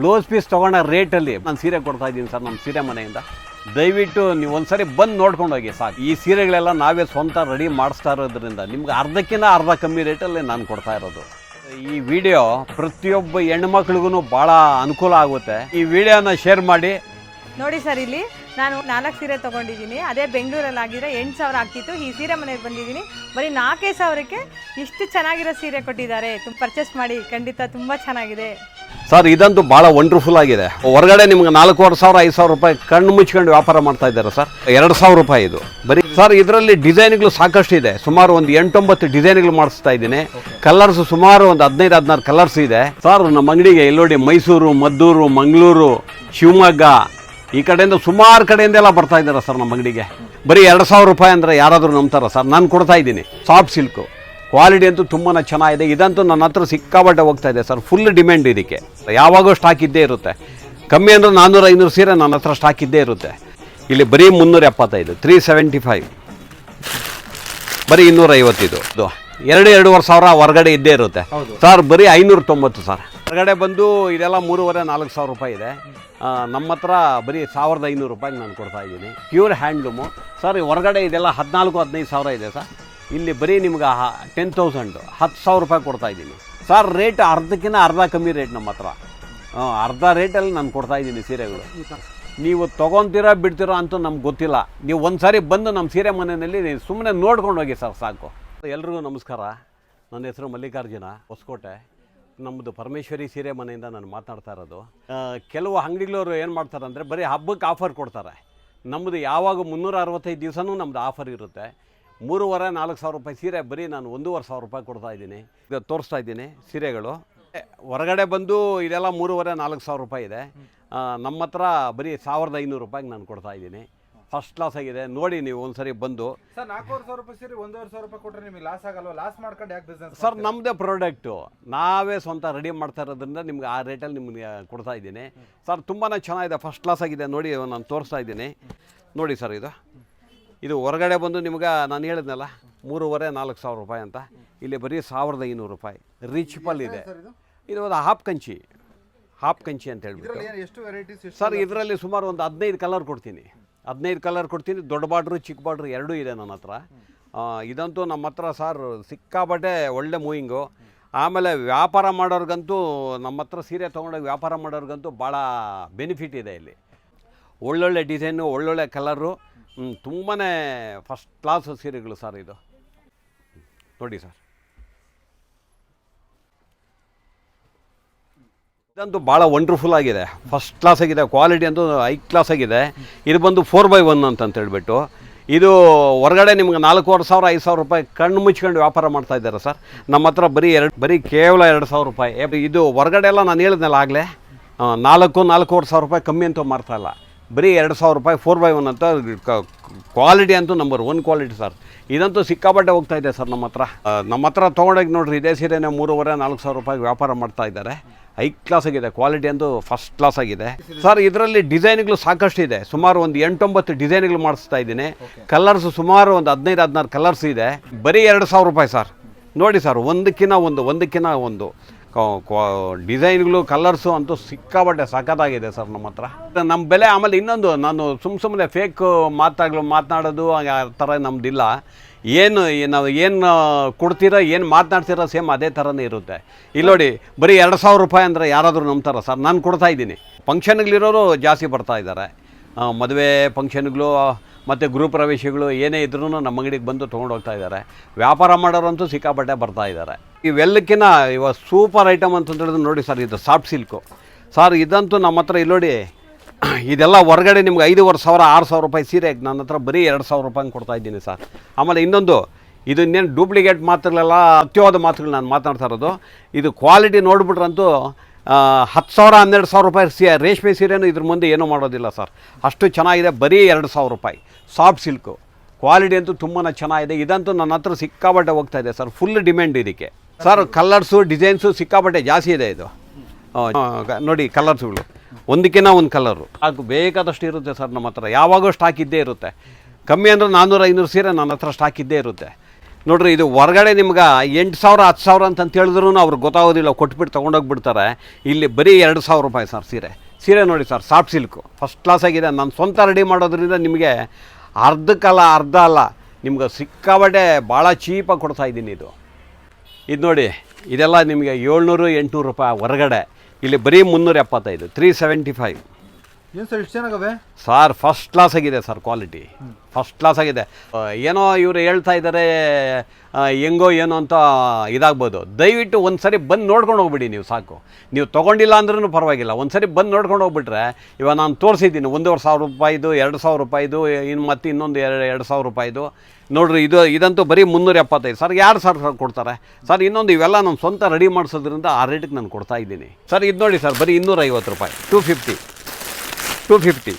Blouse piece ತೊಗೊಂಡ ರೇಟಲ್ಲಿ ನಾನು ಸೀರೆ ಕೊಡ್ತಾ ಇದ್ದೀನಿ ಸರ್ ನಮ್ಮ ಸೀರೆ ಮನೆಯಿಂದ. ದಯವಿಟ್ಟು ನೀವು ಒಂದ್ಸರಿ ಬಂದು ನೋಡ್ಕೊಂಡು ಹೋಗಿ ಸಾಕು. ಈ ಸೀರೆಗಳೆಲ್ಲ ನಾವೇ ಸ್ವಂತ ರೆಡಿ ಮಾಡಿಸ್ತಾ ಇರೋದ್ರಿಂದ ನಿಮ್ಗೆ ಅರ್ಧಕ್ಕಿಂತ ಅರ್ಧ ಕಮ್ಮಿ ರೇಟಲ್ಲಿ ನಾನು ಕೊಡ್ತಾ ಇರೋದು. ಈ ವಿಡಿಯೋ ಪ್ರತಿಯೊಬ್ಬ ಹೆಣ್ಮಕ್ಳಿಗೂ ಭಾಳ ಅನುಕೂಲ ಆಗುತ್ತೆ. ಈ ವಿಡಿಯೋನ ಶೇರ್ ಮಾಡಿ. ನೋಡಿ ಸರ್, ಇಲ್ಲಿ ನಾನು ನಾಲ್ಕು ಸೀರೆ ತಗೊಂಡಿದ್ದೀನಿ. ಅದೇ ಬೆಂಗಳೂರಲ್ಲಿ ಆಗಿದ್ರೆ ಎಂಟು ಸಾವಿರ ಆಗ್ತಿತ್ತು. ಈ ಸೀರೆ ಮನೆಗೆ ಬಂದಿದ್ದೀನಿ. ಬರೀ ನಾಲ್ಕೇ ಸಾವಿರಕ್ಕೆ ಇಷ್ಟು ಚೆನ್ನಾಗಿರೋ ಸೀರೆ ಕೊಟ್ಟಿದ್ದಾರೆ. ತುಂಬ ಪರ್ಚೇಸ್ ಮಾಡಿ, ಖಂಡಿತ ತುಂಬ ಚೆನ್ನಾಗಿದೆ. ಸರ್, ಇದಂತೂ ಭಾಳ ವಂಡರ್ಫುಲ್ ಆಗಿದೆ. ಹೊರಗಡೆ ನಿಮ್ಗೆ ನಾಲ್ಕೂವರೆ ಸಾವಿರ, ಐದು ಸಾವಿರ ರೂಪಾಯಿ ಕಣ್ಣು ಮುಚ್ಕೊಂಡು ವ್ಯಾಪಾರ ಮಾಡ್ತಾ ಇದ್ದಾರೆ ಸರ್. ಎರಡು ಸಾವಿರ ರೂಪಾಯಿ ಇದು. ಬರೀ ಸರ್, ಇದರಲ್ಲಿ ಡಿಸೈನ್ಗಳು ಸಾಕಷ್ಟು ಇದೆ. ಸುಮಾರು ಒಂದು ಎಂಟೊಂಬತ್ತು ಡಿಸೈನ್ಗಳು ಮಾಡಿಸ್ತಾ ಇದ್ದೀನಿ. ಕಲರ್ಸ್ ಸುಮಾರು ಒಂದು ಹದಿನೈದು, ಹದಿನಾರು ಕಲರ್ಸ್ ಇದೆ. ಸರ್, ನಮ್ಮ ಅಂಗಡಿಗೆ ಎಲ್ಲೋಡಿ ಮೈಸೂರು, ಮದ್ದೂರು, ಮಂಗಳೂರು, ಶಿವಮೊಗ್ಗ, ಈ ಕಡೆಯಿಂದ ಸುಮಾರು ಕಡೆಯಿಂದ ಎಲ್ಲ ಬರ್ತಾ ಇದ್ದಾರೆ ಸರ್ ನಮ್ಮ ಅಂಗಡಿಗೆ. ಬರೀ ಎರಡು ಸಾವಿರ ರೂಪಾಯಿ ಅಂದರೆ ಯಾರಾದರೂ ನಂಬ್ತಾರ ಸರ್? ನಾನು ಕೊಡ್ತಾ ಇದ್ದೀನಿ. ಸಾಫ್ಟ್ ಸಿಲ್ಕು ಕ್ವಾಲಿಟಿ ಅಂತೂ ತುಂಬಾ ಚೆನ್ನಾಗಿದೆ. ಇದಂತೂ ನನ್ನ ಹತ್ರ ಸಿಕ್ಕಾಬಟ್ಟೆ ಹೋಗ್ತಾ ಇದೆ ಸರ್. ಫುಲ್ ಡಿಮ್ಯಾಂಡ್ ಇದಕ್ಕೆ. ಯಾವಾಗೋ ಸ್ಟಾಕ್ ಇದ್ದೇ ಇರುತ್ತೆ. ಕಮ್ಮಿ ಅಂದರೆ ನಾನ್ನೂರು ಐನೂರು ಸೀರೆ ನನ್ನ ಹತ್ರ ಸ್ಟಾಕ್ ಇದ್ದೇ ಇರುತ್ತೆ. ಇಲ್ಲಿ ಬರೀ ಮುನ್ನೂರ ಎಪ್ಪತ್ತೈದು ತ್ರೀ ಸೆವೆಂಟಿ ಫೈವ್ ಬರೀ ಇನ್ನೂರ ಐವತ್ತಿದು ಇದು ಎರಡು ಎರಡೂವರೆ ಸಾವಿರ ಹೊರಗಡೆ ಇದ್ದೇ ಇರುತ್ತೆ. ಸರ್ ಬರೀ ಐನೂರ ತೊಂಬತ್ತು ಸರ್. ಹೊರಗಡೆ ಬಂದು ಇದೆಲ್ಲ ಮೂರುವರೆ ನಾಲ್ಕು ಸಾವಿರ ರೂಪಾಯಿ ಇದೆ. ನಮ್ಮ ಹತ್ರ ಬರೀ ಸಾವಿರದ ಐನೂರು ರೂಪಾಯಿಗೆ ನಾನು ಕೊಡ್ತಾ ಇದ್ದೀನಿ. ಪ್ಯೂರ್ ಹ್ಯಾಂಡ್ಲೂಮು ಸರ್ ಹೊರಗಡೆ ಇದೆಲ್ಲ ಹದಿನಾಲ್ಕು ಹದಿನೈದು ಸಾವಿರ ಇದೆ ಸರ್. ಇಲ್ಲಿ ಬರೀ ನಿಮ್ಗೆ ಟೆನ್ ತೌಸಂಡ್ ಹತ್ತು ಸಾವಿರ ರೂಪಾಯಿ ಕೊಡ್ತಾ ಇದ್ದೀನಿ. ಸರ್ ರೇಟ್ ಅರ್ಧಕ್ಕಿಂತ ಅರ್ಧ ಕಮ್ಮಿ ರೇಟ್ ನಮ್ಮ ಹತ್ರ. ಅರ್ಧ ರೇಟಲ್ಲಿ ನಾನು ಕೊಡ್ತಾ ಇದ್ದೀನಿ ಸೀರೆಗಳು. ನೀವು ತೊಗೊತೀರಾ ಬಿಡ್ತೀರೋ ಅಂತೂ ನಮ್ಗೆ ಗೊತ್ತಿಲ್ಲ. ನೀವು ಒಂದು ಸಾರಿ ಬಂದು ನಮ್ಮ ಸೀರೆ ಮನೆಯಲ್ಲಿ ಸುಮ್ಮನೆ ನೋಡ್ಕೊಂಡು ಹೋಗಿ ಸರ್ ಸಾಕು. ಎಲ್ರಿಗೂ ನಮಸ್ಕಾರ. ನನ್ನ ಹೆಸರು ಮಲ್ಲಿಕಾರ್ಜುನ, ಹೊಸಕೋಟೆ. ನಮ್ಮದು ಪರಮೇಶ್ವರಿ ಸೀರೆ ಮನೆಯಿಂದ ನಾನು ಮಾತನಾಡ್ತಾ ಇರೋದು. ಕೆಲವು ಅಂಗಡಿಗಳವರು ಏನು ಮಾಡ್ತಾರೆ ಅಂದರೆ ಬರೀ ಹಬ್ಬಕ್ಕೆ ಆಫರ್ ಕೊಡ್ತಾರೆ. ನಮ್ಮದು ಯಾವಾಗ ಮುನ್ನೂರ ಅರವತ್ತೈದು ದಿವಸನೂ ನಮ್ಮದು ಆಫರ್ ಇರುತ್ತೆ. ಮೂರುವರೆ ನಾಲ್ಕು ಸಾವಿರ ರೂಪಾಯಿ ಸೀರೆ ಬರೀ ನಾನು ಒಂದೂವರೆ ಸಾವಿರ ರೂಪಾಯಿ ಕೊಡ್ತಾ ಇದ್ದೀನಿ. ಇದು ತೋರಿಸ್ತಾ ಇದ್ದೀನಿ ಸೀರೆಗಳು. ಹೊರಗಡೆ ಬಂದು ಇದೆಲ್ಲ ಮೂರುವರೆ ನಾಲ್ಕು ಸಾವಿರ ರೂಪಾಯಿ ಇದೆ. ನಮ್ಮ ಹತ್ರ ಬರೀ ಸಾವಿರದ ಐನೂರು ರೂಪಾಯಿಗೆ ನಾನು ಕೊಡ್ತಾ ಇದ್ದೀನಿ. ಫಸ್ಟ್ ಕ್ಲಾಸ್ ಆಗಿದೆ. ನೋಡಿ ನೀವು ಒಂದ್ಸರಿ ಬಂದು. ಸರ್ ನಾಲ್ಕೂವರೆ ಸಾವಿರ ರೂಪಾಯಿ ಸೇರಿ ಒಂದೂವರೆ ಸಾವಿರ ರೂಪಾಯಿ ಕೊಟ್ಟರೆ ನಿಮಗೆ ಲಾಸ್ ಆಗಲ್ವಾ? ಲಾಸ್ ಮಾಡ್ಕೊಂಡು ಯಾಕೆ ಬಿಸ್ನೆಸ್ ಸರ್ ನಮ್ಮದೇ ಪ್ರಾಡಕ್ಟು ನಾವೇ ಸ್ವಂತ ರೆಡಿ ಮಾಡ್ತಾ ಇರೋದ್ರಿಂದ ನಿಮ್ಗೆ ಆ ರೇಟಲ್ಲಿ ನಿಮಗೆ ಕೊಡ್ತಾ ಇದ್ದೀನಿ. ಸರ್ ತುಂಬಾ ಚೆನ್ನಾಗಿದೆ. ಫಸ್ಟ್ ಕ್ಲಾಸ್ ಆಗಿದೆ. ನೋಡಿ ನಾನು ತೋರಿಸ್ತಾ ಇದ್ದೀನಿ. ನೋಡಿ ಸರ್ ಇದು. ಇದು ಹೊರಗಡೆ ಬಂದು ನಿಮ್ಗೆ ನಾನು ಹೇಳಿದ್ನಲ್ಲ ಮೂರುವರೆ ನಾಲ್ಕು ಸಾವಿರ ರೂಪಾಯಿ ಅಂತ. ಇಲ್ಲಿ ಬರೀ ಸಾವಿರದ ಐನೂರು ರೂಪಾಯಿ. ರಿಚ್ ಪಲ್ ಇದೆ. ಇದು? ಒಂದು ಹಾಫ್ ಕಂಚಿ. ಹಾಫ್ ಕಂಚಿ ಅಂತ ಹೇಳ್ಬಿಟ್ಟು. ಸರ್ ಇದರಲ್ಲಿ ಸುಮಾರು ಒಂದು ಹದಿನೈದು ಕಲರ್ ಕೊಡ್ತೀನಿ. ಹದಿನೈದು ಕಲರ್ ಕೊಡ್ತೀನಿ. ದೊಡ್ಡ ಬಾಡ್ರು ಚಿಕ್ಕ ಬಾರ್ಡ್ರು ಎರಡೂ ಇದೆ ನನ್ನ ಹತ್ರ. ಇದಂತೂ ನಮ್ಮ ಹತ್ರ ಸರ್ ಸಿಕ್ಕಾಪಟ್ಟೆ ಒಳ್ಳೆ ಮೂವಿಂಗು. ಆಮೇಲೆ ವ್ಯಾಪಾರ ಮಾಡೋರ್ಗಂತೂ ನಮ್ಮ ಹತ್ರ ಸೀರೆ ತೊಗೊಂಡೋಗಿ ವ್ಯಾಪಾರ ಮಾಡೋರ್ಗಂತೂ ಭಾಳ ಬೆನಿಫಿಟ್ ಇದೆ ಇಲ್ಲಿ. ಒಳ್ಳೊಳ್ಳೆ ಡಿಸೈನು ಒಳ್ಳೊಳ್ಳೆ ಕಲರು ತುಂಬಾ ಫಸ್ಟ್ ಕ್ಲಾಸ್ ಸೀರೆಗಳು ಸರ್ ಇದು. ನೋಡಿ ಸರ್ ಇದಂತೂ ಭಾಳ ವಂಡರ್ಫುಲ್ ಆಗಿದೆ. ಫಸ್ಟ್ ಕ್ಲಾಸ್ ಆಗಿದೆ ಕ್ವಾಲಿಟಿ ಅಂತೂ ಹೈ ಕ್ಲಾಸ್ ಆಗಿದೆ. ಇದು ಬಂದು ಫೋರ್ ಬೈ ಒನ್ ಅಂತ ಹೇಳ್ಬಿಟ್ಟು. ಇದು ಹೊರಗಡೆ ನಿಮ್ಗೆ ನಾಲ್ಕೂವರೆ ಸಾವಿರ, ಐದು ಸಾವಿರ ರೂಪಾಯಿ ಕಣ್ಣು ಮುಚ್ಕೊಂಡು ವ್ಯಾಪಾರ ಮಾಡ್ತಾ ಇದ್ದಾರೆ ಸರ್ ನಮ್ಮ ಹತ್ರ ಬರೀ ಎರಡು, ಬರೀ ಕೇವಲ ಎರಡು ಸಾವಿರ ರೂಪಾಯಿ. ಇದು ಹೊರಗಡೆ ಎಲ್ಲ ನಾನು ಹೇಳಿದ್ನಲ್ಲ ಆಗಲೇ ನಾಲ್ಕು, ನಾಲ್ಕೂವರೆ ಸಾವಿರ ರೂಪಾಯಿ ಕಮ್ಮಿ ಅಂತೂ ಮಾರ್ತಾ ಇಲ್ಲ. ಬರೀ ಎರಡು ಸಾವಿರ ರೂಪಾಯಿ ಫೋರ್ ಬೈ ಒನ್ ಅಂತ ಕ್ವಾಲಿಟಿ ಅಂತೂ ನಂಬರ್ ಒನ್ ಕ್ವಾಲಿಟಿ ಸರ್ ಇದಂತೂ ಸಿಕ್ಕಾಪಟ್ಟೆ ಹೋಗ್ತಾ ಇದೆ ಸರ್ ನಮ್ಮ ಹತ್ರ. ನಮ್ಮ ಹತ್ರ ತೊಗೊಂಡೋಗಿ ನೋಡಿರಿ ಇದೇ ಸೀರೆನೇ ಮೂರುವರೆ ನಾಲ್ಕು ಸಾವಿರ ರೂಪಾಯಿ ವ್ಯಾಪಾರ ಮಾಡ್ತಾ ಇದ್ದಾರೆ. ಹೈ ಕ್ಲಾಸ್ ಆಗಿದೆ ಕ್ವಾಲಿಟಿ ಅಂತೂ ಫಸ್ಟ್ ಕ್ಲಾಸ್ ಆಗಿದೆ. ಸರ್ ಇದರಲ್ಲಿ ಡಿಸೈನ್ಗಳು ಸಾಕಷ್ಟು ಇದೆ. ಸುಮಾರು ಒಂದು ಎಂಟೊಂಬತ್ತು ಡಿಸೈನ್ಗಳು ಮಾಡಿಸ್ತಾ ಇದ್ದೀನಿ. ಕಲರ್ಸ್ ಸುಮಾರು ಒಂದು ಹದಿನೈದು ಹದಿನಾರು ಕಲರ್ಸ್ ಇದೆ. ಬರೀ ಎರಡು ಸಾವಿರ ರೂಪಾಯಿ ಸರ್ ನೋಡಿ ಸರ್ ಒಂದಕ್ಕಿಂತ ಒಂದು ಒಂದಕ್ಕಿಂತ ಒಂದು. ಡಿಸೈನ್ಗಳು, ಕಲರ್ಸು ಅಂತೂ ಸಿಕ್ಕಾಪಟ್ಟೆ ಸಖತ್ತಾಗಿದೆ ಸರ್ ನಮ್ಮ ಹತ್ರ. ನಮ್ಮ ಬೆಲೆ ಆಮೇಲೆ ಇನ್ನೊಂದು, ನಾನು ಸುಮ್ಮ ಸುಮ್ಮನೆ ಫೇಕ್ ಮಾತಾಗಳು ಮಾತನಾಡೋದು ಆ ಥರ ನಮ್ಮದಿಲ್ಲ ಏನು ನಾವು ಏನು ಕೊಡ್ತೀರೋ, ಏನು ಮಾತನಾಡ್ತೀರೋ ಸೇಮ್ ಅದೇ ಥರನೇ ಇರುತ್ತೆ. ಇಲ್ಲಿ ನೋಡಿ, ಬರೀ ಎರಡು ಸಾವಿರ ರೂಪಾಯಿ ಅಂದರೆ ಯಾರಾದರೂ ನಂಬ್ತಾರ ಸರ್, ನಾನು ಕೊಡ್ತಾ ಇದ್ದೀನಿ. ಫಂಕ್ಷನ್ಗಳಿರೋರು ಜಾಸ್ತಿ ಬರ್ತಾ ಇದ್ದಾರೆ. ಮದುವೆ ಫಂಕ್ಷನ್ಗಳು, ಮತ್ತು ಗೃಹ ಪ್ರವೇಶಗಳು ಏನೇ ಇದ್ರೂ ನಮ್ಮ ಅಂಗಡಿಗೆ ಬಂದು ತೊಗೊಂಡು ಹೋಗ್ತಾ ಇದ್ದಾರೆ. ವ್ಯಾಪಾರ ಮಾಡೋರಂತೂ ಸಿಕ್ಕಾಪಟ್ಟೆ ಬರ್ತಾ ಇದ್ದಾರೆ. ಇವೆಲ್ಲಕ್ಕಿಂತ ಇವಾಗ ಸೂಪರ್ ಐಟಮ್ ಅಂತ ಹೇಳಿದ್ರೆ ನೋಡಿ ಸರ್, ಇದು ಸಾಫ್ಟ್ ಸಿಲ್ಕು. ಸರ್, ಇದಂತೂ ನಮ್ಮ ಹತ್ರ ಇಲ್ಲಿ ನೋಡಿ, ಇದೆಲ್ಲ ಹೊರಗಡೆ ನಿಮ್ಗೆ ಐದೂವರೆ ಸಾವಿರ, ಆರು ಸಾವಿರ ರೂಪಾಯಿ ಸೀರೆ ನನ್ನ ಹತ್ರ ಬರೀ ಎರಡು ಸಾವಿರ ರೂಪಾಯಿ ಕೊಡ್ತಾ ಇದ್ದೀನಿ ಸರ್. ಆಮೇಲೆ ಇನ್ನೊಂದು ಇದು ಇನ್ನೇನು ಡೂಪ್ಲಿಕೇಟ್ ಮಾತುಗಳೆಲ್ಲ ಅತ್ಯವಾದ ಮಾತುಗಳು ನಾನು ಮಾತಾಡ್ತಾ ಇರೋದು. ಇದು ಕ್ವಾಲಿಟಿ ನೋಡ್ಬಿಟ್ರಂತೂ ಹತ್ತು ಸಾವಿರ, ಹನ್ನೆರಡು ಸಾವಿರ ರೂಪಾಯಿ ಸೀ, ರೇಷ್ಮೆ ಸೀರೆನೂ ಇದ್ರ ಮುಂದೆ ಏನೂ ಮಾಡೋದಿಲ್ಲ ಸರ್. ಅಷ್ಟು ಚೆನ್ನಾಗಿದೆ, ಬರೀ ಎರಡು ಸಾವಿರ ರೂಪಾಯಿ. Soft silk. ಕ್ವಾಲಿಟಿ ಅಂತೂ ತುಂಬಾ ಚೆನ್ನಾಗಿದೆ. ಇದಂತೂ ನನ್ನ ಹತ್ರ ಸಿಕ್ಕಾಬಟ್ಟೆ ಹೋಗ್ತಾ ಇದೆ ಸರ್. ಫುಲ್ ಡಿಮ್ಯಾಂಡ್ ಇದಕ್ಕೆ. ಸರ್ ಕಲರ್ಸು, ಡಿಸೈನ್ಸು ಸಿಕ್ಕಾಪಟ್ಟೆ ಜಾಸ್ತಿ ಇದೆ ಇದು. ನೋಡಿ, ಕಲರ್ಸ್ಗಳು. ಒಂದಕ್ಕಿಂತ ಒಂದು ಕಲರು. ಅದು ಬೇಕಾದಷ್ಟು ಇರುತ್ತೆ ಸರ್ ನಮ್ಮ ಹತ್ರ. ಯಾವಾಗೂ ಸ್ಟಾಕ್ ಇದ್ದೇ ಇರುತ್ತೆ. ಕಮ್ಮಿ ಅಂದರೆ ನಾನ್ನೂರು ಐನೂರು ಸೀರೆ ನನ್ನ ಹತ್ರ ಸ್ಟಾಕ್ ಇದ್ದೇ ಇರುತ್ತೆ. ನೋಡ್ರಿ, ಇದು ಹೊರಗಡೆ ನಿಮ್ಗೆ ಎಂಟು ಸಾವಿರ, ಹತ್ತು ಸಾವಿರ ಅಂತಂತ ಹೇಳಿದ್ರು ಅವ್ರಿಗೆ ಗೊತ್ತಾಗೋದಿಲ್ಲ. ಕೊಟ್ಬಿಟ್ಟು ತೊಗೊಂಡೋಗ್ಬಿಡ್ತಾರೆ. ಇಲ್ಲಿ ಬರೀ ಎರಡು ಸಾವಿರ ರೂಪಾಯಿ ಸರ್ ಸೀರೆ. ಸೀರೆ ನೋಡಿ sir, soft silk. First class ಆಗಿದೆ. ನಾನು ಸ್ವಂತ ರೆಡಿ ಮಾಡೋದ್ರಿಂದ ನಿಮಗೆ ಅರ್ಧಕ್ಕಲ್ಲ, ಅರ್ಧ ಅಲ್ಲ, ನಿಮ್ಗೆ ಸಿಕ್ಕಾಬಟ್ಟೆ ಭಾಳ ಚೀಪಾಗಿ ಕೊಡ್ತಾ ಇದ್ದೀನಿ ಇದು. ಇದು ನೋಡಿ, ಇದೆಲ್ಲ ನಿಮಗೆ ಏಳ್ನೂರು ಎಂಟುನೂರು ರೂಪಾಯಿ ಹೊರಗಡೆ. ಇಲ್ಲಿ ಬರೀ ಮುನ್ನೂರ ಎಪ್ಪತ್ತೈದು ತ್ರೀ ಸೆವೆಂಟಿ ಫೈವ್ ಏನ್ ಸರ್ ಸಾರ್ ಫಸ್ಟ್ ಕ್ಲಾಸ್ ಆಗಿದೆ ಸರ್ ಕ್ವಾಲಿಟಿ ಫಸ್ಟ್ ಕ್ಲಾಸ್ ಆಗಿದೆ. ಏನೋ ಇವರು ಹೇಳ್ತಾ ಇದ್ದಾರೆ ಹೆಂಗೋ ಏನೋ ಅಂತ ಇದಾಗ್ಬೋದು. ದಯವಿಟ್ಟು ಒಂದು ಸರಿ ಬಂದು ನೋಡ್ಕೊಂಡು ಹೋಗ್ಬಿಡಿ ನೀವು, ಸಾಕು. ನೀವು ತೊಗೊಂಡಿಲ್ಲ ಅಂದ್ರೂ ಪರವಾಗಿಲ್ಲ. ಒಂದು ಸರಿ ಬಂದು ನೋಡ್ಕೊಂಡು ಹೋಗ್ಬಿಟ್ರೆ, ಇವಾಗ ನಾನು ತೋರಿಸಿದ್ದೀನಿ, ಒಂದೂವರೆ ಸಾವಿರ ರೂಪಾಯಿದು, ಎರಡು ಸಾವಿರ ರೂಪಾಯಿದು ಇನ್ನು ಮತ್ತೆ ಇನ್ನೊಂದು ಎರಡು ಎರಡು ಸಾವಿರ ರೂಪಾಯಿದು. ನೋಡ್ರಿ, ಇದು, ಇದಂತೂ ಬರೀ ಮುನ್ನೂರ ಎಪ್ಪತ್ತೈದು. ಸರ್ ಯಾರು ಸರ್ ಸರ್ ಕೊಡ್ತಾರೆ? ಸರ್ ಇನ್ನೊಂದು ಇವೆಲ್ಲ ನಾನು ಸ್ವಂತ ರೆಡಿ ಮಾಡಿಸೋದ್ರಿಂದ ಆ ರೇಟಿಗೆ ನಾನು ಕೊಡ್ತಾ ಇದ್ದೀನಿ. ಸರ್ ಇದು ನೋಡಿ ಸರ್ ಬರೀ ಇನ್ನೂರೈವತ್ತು ರೂಪಾಯಿ ಟೂ ಫಿಫ್ಟಿ ಟೂ ಫಿಫ್ಟಿ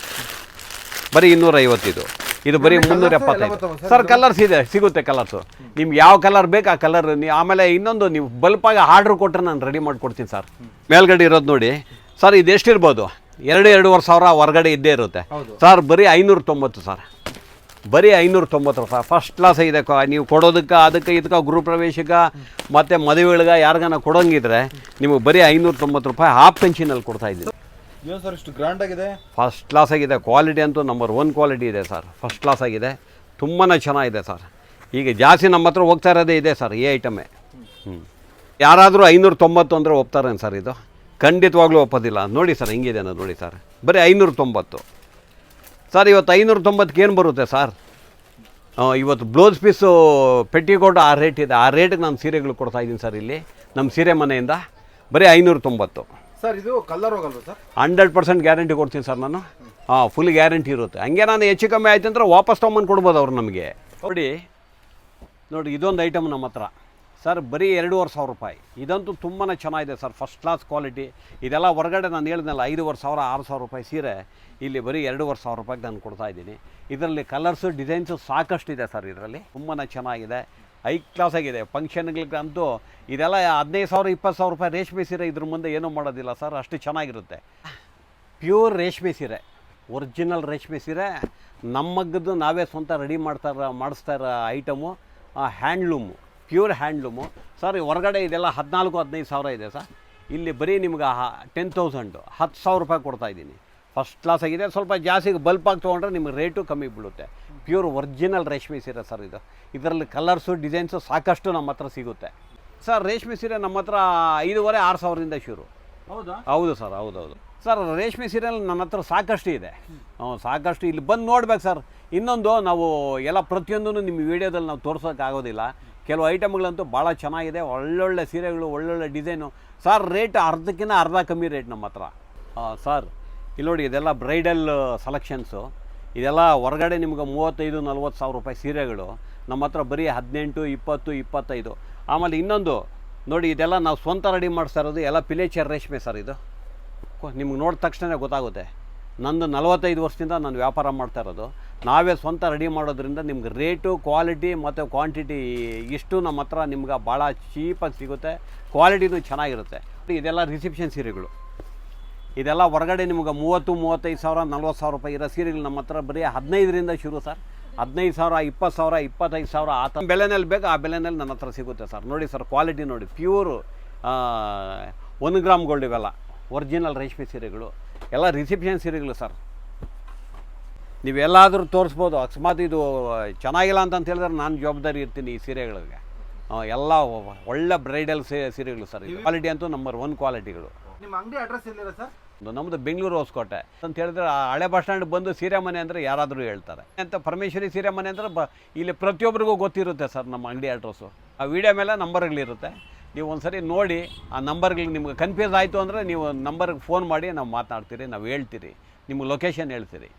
ಬರೀ ಇನ್ನೂರೈವತ್ತಿದು. ಇದು ಬರೀ ಮುನ್ನೂರ ಎಪ್ಪತ್ತೈದು ಸರ್ ಕಲರ್ಸ್ ಇದೆ ಸಿಗುತ್ತೆ ಕಲರ್ಸು ನಿಮ್ಗೆ ಯಾವ ಕಲರ್ ಬೇಕು ಆ ಕಲರ್ ನೀವು ಆಮೇಲೆ ಇನ್ನೊಂದು ನೀವು ಬಲ್ಪಾಗಿ ಆರ್ಡ್ರ್ ಕೊಟ್ಟರೆ ನಾನು ರೆಡಿ ಮಾಡಿಕೊಡ್ತೀನಿ ಸರ್ ಮೇಲ್ಗಡೆ ಇರೋದು ನೋಡಿ. ಸರ್ ಇದು ಎಷ್ಟಿರ್ಬೋದು? ಎರಡು ಎರಡೂವರೆ ಸಾವಿರ ಹೊರಗಡೆ ಇದ್ದೇ ಇರುತ್ತೆ. ಸರ್ ಬರೀ ಐನೂರ ತೊಂಬತ್ತು ಸರ್ ಬರೀ ಐನೂರ ತೊಂಬತ್ತು ರೂಪಾಯಿ ಫಸ್ಟ್ ಕ್ಲಾಸ್ ಇದೆ ನೀವು ಕೊಡೋದಕ್ಕೆ ಅದಕ್ಕೆ ಇದಕ್ಕೆ ಗೃಹಪ್ರವೇಶಕ್ಕೆ ಮತ್ತು ಮದುವೆಗಳಿಗೆ ಯಾರಿಗಾನ ಕೊಡೋಂಗಿದ್ರೆ ನಿಮಗೆ ಬರೀ ಐನೂರ ತೊಂಬತ್ತು ರೂಪಾಯಿ ಹಾಫ್ ಪೆನ್ಷನಲ್ಲಿ ಕೊಡ್ತಾ ಇದ್ದೀನಿ. ಏನು ಸರ್ ಇಷ್ಟು ಗ್ರ್ಯಾಂಡ್ ಆಗಿದೆ. ಫಸ್ಟ್ ಕ್ಲಾಸ್ ಆಗಿದೆ. ಕ್ವಾಲಿಟಿ ಅಂತೂ ನಂಬರ್ ಒನ್ ಕ್ವಾಲಿಟಿ ಇದೆ ಸರ್ ಫಸ್ಟ್ ಕ್ಲಾಸ್ ಆಗಿದೆ. ತುಂಬಾ ಚೆನ್ನಾಗಿದೆ ಸರ್ ಈಗ ಜಾಸ್ತಿ ನಮ್ಮ ಹತ್ರ ಹೋಗ್ತಾ ಇರೋದೇ ಇದೆ ಸರ್ ಈ ಐಟಮೇ ಹ್ಞೂ ಯಾರಾದರೂ ಐನೂರ ತೊಂಬತ್ತು ಅಂದರೆ ಒಪ್ತಾರೇನು ಸರ್ ಇದು? ಖಂಡಿತವಾಗ್ಲೂ ಒಪ್ಪೋದಿಲ್ಲ. ನೋಡಿ ಸರ್ ಹಿಂಗಿದೆ ಅನ್ನೋದು ನೋಡಿ ಸರ್ ಬರೀ ಐನೂರ ತೊಂಬತ್ತು ಸರ್ ಇವತ್ತು ಐನೂರ ತೊಂಬತ್ತಕ್ಕೆ ಏನು ಬರುತ್ತೆ ಸರ್ ಇವತ್ತು ಬ್ಲೌಸ್ ಪೀಸು ಪೆಟ್ಟಿಕೋಟು ಆ ರೇಟ್ ಇದೆ. ಆ ರೇಟಿಗೆ ನಾನು ಸೀರೆಗಳು ಕೊಡ್ತಾ ಇದ್ದೀನಿ ಸರ್ ಇಲ್ಲಿ. ನಮ್ಮ ಸೀರೆ ಮನೆಯಿಂದ. ಬರೀ ಐನೂರ ತೊಂಬತ್ತು ಸರ್, ಇದು ಕಲರ್ ಹೋಗಲ್ವಾ ಸರ್? ಹಂಡ್ರೆಡ್ ಪರ್ಸೆಂಟ್ ಗ್ಯಾರಂಟಿ ಕೊಡ್ತೀನಿ ಸರ್ ನಾನು. ಹಾಂ ಫುಲ್ ಗ್ಯಾರಂಟಿ ಇರುತ್ತೆ. ಹಂಗೆ ನಾನು ಹೆಚ್ಚು ಕಮ್ಮಿ ಆಯ್ತು ಅಂದ್ರೆ ವಾಪಸ್ ತೊಗೊಂಬಂದು ಕೊಡ್ಬೋದು ಅವ್ರು ನಮಗೆ. ನೋಡಿ ನೋಡಿ, ಇದೊಂದು ಐಟಮ್ ನಮ್ಮ ಹತ್ರ. ಸರ್, ಬರೀ ಎರಡೂವರೆ ಸಾವಿರ ರೂಪಾಯಿ. ಇದಂತೂ ತುಂಬಾ ಚೆನ್ನಾಗಿದೆ ಸರ್ ಫಸ್ಟ್ ಕ್ಲಾಸ್ ಕ್ವಾಲಿಟಿ ಇದೆಲ್ಲ ಹೊರಗಡೆ ನಾನು ಹೇಳಿದ್ನಲ್ಲ, ಐದೂವರೆ ಸಾವಿರ, ಆರು ಸಾವಿರ ರೂಪಾಯಿ ಸೀರೆ. ಇಲ್ಲಿ ಬರೀ ಎರಡೂವರೆ ಸಾವಿರ ರೂಪಾಯಿಗೆ ನಾನು ಕೊಡ್ತಾ ಇದ್ದೀನಿ. ಇದರಲ್ಲಿ ಕಲರ್ಸು ಡಿಸೈನ್ಸು ಸಾಕಷ್ಟಿದೆ ಸರ್ ಇದರಲ್ಲಿ. ತುಂಬಾ ಚೆನ್ನಾಗಿದೆ. ಐ ಕ್ಲಾಸ್ ಆಗಿದೆ. ಫಂಕ್ಷನ್ಗಳಿಗಂತೂ ಇದೆಲ್ಲ ಹದಿನೈದು ಸಾವಿರ, ಇಪ್ಪತ್ತು ಸಾವಿರ ರೂಪಾಯಿ ರೇಷ್ಮೆ ಸೀರೆ ಇದ್ರ ಮುಂದೆ ಏನೂ ಮಾಡೋದಿಲ್ಲ ಸರ್. ಅಷ್ಟು ಚೆನ್ನಾಗಿರುತ್ತೆ. ಪ್ಯೂರ್ ರೇಷ್ಮೆ ಸೀರೆ. ಒರಿಜಿನಲ್ ರೇಷ್ಮೆ ಸೀರೆ. ನಮ್ಮಗ್ಗದ್ದು ನಾವೇ ಸ್ವಂತ ರೆಡಿ ಮಾಡ್ತಾರ ಮಾಡಿಸ್ತಾ ಇರೋ item handloom pure handloom sir ಹೊರಗಡೆ ಇದೆಲ್ಲ ಹದಿನಾಲ್ಕು, ಹದಿನೈದು ಸಾವಿರ ಇದೆ ಸರ್. ಇಲ್ಲಿ ಬರೀ ನಿಮ್ಗೆ ಟೆನ್ ತೌಸಂಡು ಹತ್ತು ಸಾವಿರ ರೂಪಾಯಿ ಕೊಡ್ತಾ ಇದ್ದೀನಿ. ಫಸ್ಟ್ ಕ್ಲಾಸ್ ಆಗಿದೆ. ಸ್ವಲ್ಪ ಜಾಸ್ತಿ ಬಲ್ಪಾಗಿ ತೊಗೊಂಡ್ರೆ ನಿಮಗೆ ರೇಟು ಕಮ್ಮಿ ಬೀಳುತ್ತೆ ಪ್ಯೂರ್ ಒರಿಜಿನಲ್ ರೇಷ್ಮೆ ಸೀರೆ ಸರ್ ಇದು. ಇದರಲ್ಲಿ ಕಲರ್ಸು ಡಿಸೈನ್ಸು ಸಾಕಷ್ಟು ನಮ್ಮ ಹತ್ರ ಸಿಗುತ್ತೆ. ಸರ್ ರೇಷ್ಮೆ ಸೀರೆ ನಮ್ಮ ಹತ್ರ ಐದೂವರೆ ಆರು ಸಾವಿರದಿಂದ ಶುರು. ಹೌದಾ? ಹೌದು ಸರ್ ಹೌದೌದು ಸರ್ ರೇಷ್ಮೆ ಸೀರೆಯಲ್ಲಿ ನನ್ನ ಹತ್ರ ಸಾಕಷ್ಟು ಇದೆ. ಹ್ಞೂ ಸಾಕಷ್ಟು ಇಲ್ಲಿ ಬಂದು ನೋಡ್ಬೇಕು ಸರ್. ಇನ್ನೊಂದು ನಾವು ಎಲ್ಲ ಪ್ರತಿಯೊಂದೂ ನಿಮ್ಮ ವಿಡಿಯೋದಲ್ಲಿ ನಾವು ತೋರ್ಸೋಕ್ಕಾಗೋದಿಲ್ಲ ಕೆಲವು ಐಟಮ್ಗಳಂತೂ ಭಾಳ ಚೆನ್ನಾಗಿದೆ. ಒಳ್ಳೊಳ್ಳೆ ಸೀರೆಗಳು ಒಳ್ಳೊಳ್ಳೆ ಡಿಸೈನು ಸರ್ ರೇಟ್ ಅರ್ಧಕ್ಕಿಂತ ಅರ್ಧ ಕಮ್ಮಿ ರೇಟ್ ನಮ್ಮ ಹತ್ರ. ಸರ್ ಇಲ್ಲಿ ನೋಡಿ ಇದೆಲ್ಲ ಬ್ರೈಡಲ್ ಸೆಲೆಕ್ಷನ್ಸು ಇದೆಲ್ಲ ಹೊರಗಡೆ ನಿಮ್ಗೆ ಮೂವತ್ತೈದು, ನಲ್ವತ್ತು ಸಾವಿರ ರೂಪಾಯಿ ಸೀರೆಗಳು. ನಮ್ಮ ಹತ್ರ ಬರೀ ಹದಿನೆಂಟು, ಇಪ್ಪತ್ತು, ಇಪ್ಪತ್ತೈದು. ಆಮೇಲೆ ಇನ್ನೊಂದು, ನೋಡಿ ಇದೆಲ್ಲ ನಾವು ಸ್ವಂತ ರೆಡಿ ಮಾಡಿಸ್ತಾ ಇರೋದು ಎಲ್ಲ ಪಿಲೇಚರ್ ರೇಷ್ಮೆ ಸರ್ ಇದು. ನಿಮ್ಗೆ ನೋಡಿದ ತಕ್ಷಣ ಗೊತ್ತಾಗುತ್ತೆ. ನಂದು ನಲವತ್ತೈದು ವರ್ಷದಿಂದ ನಾನು ವ್ಯಾಪಾರ ಮಾಡ್ತಾ ಇರೋದು. ನಾವೇ ಸ್ವಂತ ರೆಡಿ ಮಾಡೋದ್ರಿಂದ ನಿಮ್ಗೆ ರೇಟು, ಕ್ವಾಲಿಟಿ ಮತ್ತು ಕ್ವಾಂಟಿಟಿ ಇಷ್ಟು ನಮ್ಮ ಹತ್ರ ನಿಮ್ಗೆ ಭಾಳ ಚೀಪಾಗಿ ಸಿಗುತ್ತೆ. ಕ್ವಾಲಿಟಿನೂ ಚೆನ್ನಾಗಿರುತ್ತೆ. ಇದೆಲ್ಲ ರಿಸೆಪ್ಷನ್ ಸೀರೆಗಳು. ಇದೆಲ್ಲ ಹೊರಗಡೆ ನಿಮ್ಗೆ ಮೂವತ್ತು ಮೂವತ್ತೈದು ಸಾವಿರ ನಲ್ವತ್ತು ಸಾವಿರ ರೂಪಾಯಿ ಇರೋ ಸೀರೆಗಳು ನಮ್ಮ ಹತ್ರ ಬರೀ ಹದಿನೈದರಿಂದ ಶುರು ಸರ್. ಹದಿನೈದು ಸಾವಿರ ಇಪ್ಪತ್ತು ಸಾವಿರ ಇಪ್ಪತ್ತೈದು ಸಾವಿರ ಆ ಥರ ಬೆಲೆನಲ್ಲಿ ಬೇಕು ಆ ಬೆಲೆನಲ್ಲಿ ನನ್ನ ಹತ್ರ ಸಿಗುತ್ತೆ ಸರ್. ನೋಡಿ ಸರ್ ಕ್ವಾಲಿಟಿ ನೋಡಿ ಪ್ಯೂರು ಒಂದು ಗ್ರಾಮ್ ಗೋಲ್ಡ್ ಇವೆಲ್ಲ ಒರಿಜಿನಲ್ ರೇಷ್ಮೆ ಸೀರೆಗಳು ಎಲ್ಲ ರಿಸೆಪ್ಷನ್ ಸೀರೆಗಳು ಸರ್. ನೀವೆಲ್ಲಾದರೂ ತೋರಿಸ್ಬೋದು ಅಕಸ್ಮಾತ್ ಇದು ಚೆನ್ನಾಗಿಲ್ಲ ಅಂತ ಹೇಳಿದ್ರೆ ನಾನು ಜವಾಬ್ದಾರಿ ಇರ್ತೀನಿ ಈ ಸೀರೆಗಳಿಗೆ. ಎಲ್ಲ ಒಳ್ಳೆ ಬ್ರೈಡಲ್ ಸೀರೆಗಳು ಸರ್. ಕ್ವಾಲಿಟಿ ಅಂತೂ ನಂಬರ್ ಒನ್ ಕ್ವಾಲಿಟಿಗಳು ನಿಮ್ಮ ಅಂಗಡಿ ಅಡ್ರೆಸ್ ಎಲ್ಲಿದೆ ಸರ್? ನಮ್ಮದು ಬೆಂಗಳೂರು ಹೊಸಕೋಟೆ ಅಂತ ಹೇಳಿದ್ರೆ ಆ ಹಳೆ ಬಸ್ ಸ್ಟ್ಯಾಂಡ್ ಬಂದು ಸೀರೆ ಮನೆ ಅಂದರೆ ಯಾರಾದರೂ ಹೇಳ್ತಾರೆ. ಅಂತ ಪರಮೇಶ್ವರಿ ಸೀರೆ ಮನೆ ಅಂದರೆ ಬ ಇಲ್ಲಿ ಪ್ರತಿಯೊಬ್ಬರಿಗೂ ಗೊತ್ತಿರುತ್ತೆ ಸರ್ ನಮ್ಮ ಅಂಗಡಿ ಅಡ್ರೆಸ್ಸು ಆ ವಿಡಿಯೋ ಮೇಲೆ ನಂಬರ್ಗಳಿರುತ್ತೆ. ನೀವು ಒಂದ್ಸರಿ ನೋಡಿ, ಆ ನಂಬರ್ಗಳಿಗೆ ನಿಮ್ಗೆ ಕನ್ಫ್ಯೂಸ್ ಆಯಿತು ಅಂದರೆ ನೀವು ನಂಬರ್ಗೆ ಫೋನ್ ಮಾಡಿ, ನಾವು ಮಾತನಾಡ್ತೀರಿ ನಾವು ಹೇಳ್ತೀರಿ. ನಿಮ್ಗೆ ಲೊಕೇಶನ್ ಹೇಳ್ತೀರಿ.